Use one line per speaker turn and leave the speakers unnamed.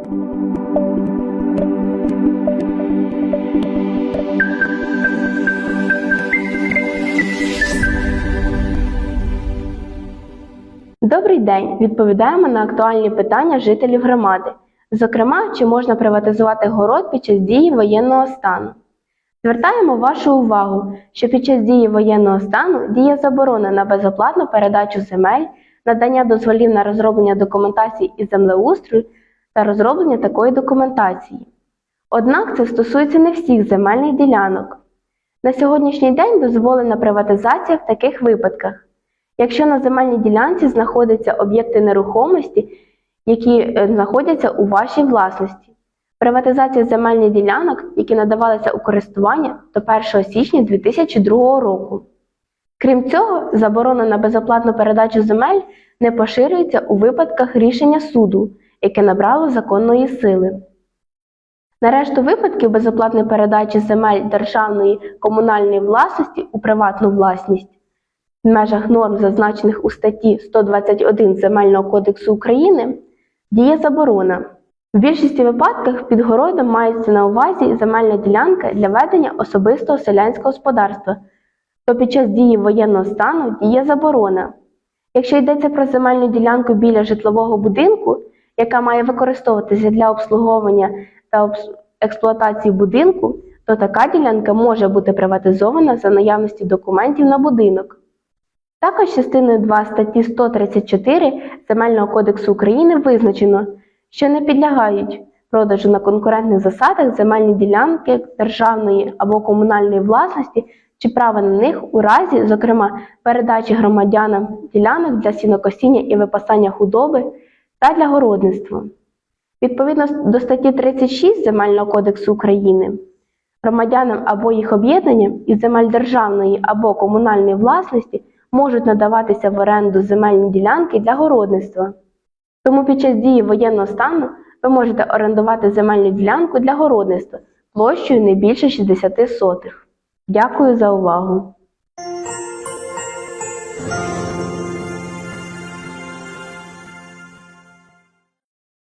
Добрий день! Відповідаємо на актуальні питання жителів громади. Зокрема, чи можна приватизувати город під час дії воєнного стану? Звертаємо вашу увагу, що під час дії воєнного стану діє заборона на безоплатну передачу земель, надання дозволів на розроблення документації із землеустрою та розроблення такої документації. Однак це стосується не всіх земельних ділянок. На сьогоднішній день дозволена приватизація в таких випадках. Якщо на земельній ділянці знаходяться об'єкти нерухомості, які е, знаходяться у вашій власності. Приватизація земельних ділянок, які надавалися у користування до 1 січня 2002 року. Крім цього, заборона на безоплатну передачу земель не поширюється у випадках рішення суду, яке набрало законної сили. На решту випадків безоплатної передачі земель державної комунальної власності у приватну власність в межах норм, зазначених у статті 121 Земельного кодексу України, діє заборона. В більшості випадків під городом мається на увазі земельна ділянка для ведення особистого селянського господарства, то під час дії воєнного стану діє заборона. Якщо йдеться про земельну ділянку біля житлового будинку, яка має використовуватися для обслуговування та експлуатації будинку, то така ділянка може бути приватизована за наявності документів на будинок. Також частиною 2 статті 134 Земельного кодексу України визначено, що не підлягають продажу на конкурентних засадах земельні ділянки державної або комунальної власності чи права на них у разі, зокрема, передачі громадянам ділянок для сінокосіння і випасання худоби та для городництва. Відповідно до статті 36 Земельного кодексу України, громадянам або їх об'єднанням із земель державної або комунальної власності можуть надаватися в оренду земельні ділянки для городництва. Тому під час дії воєнного стану ви можете орендувати земельну ділянку для городництва площею не більше 60 сотих. Дякую за увагу!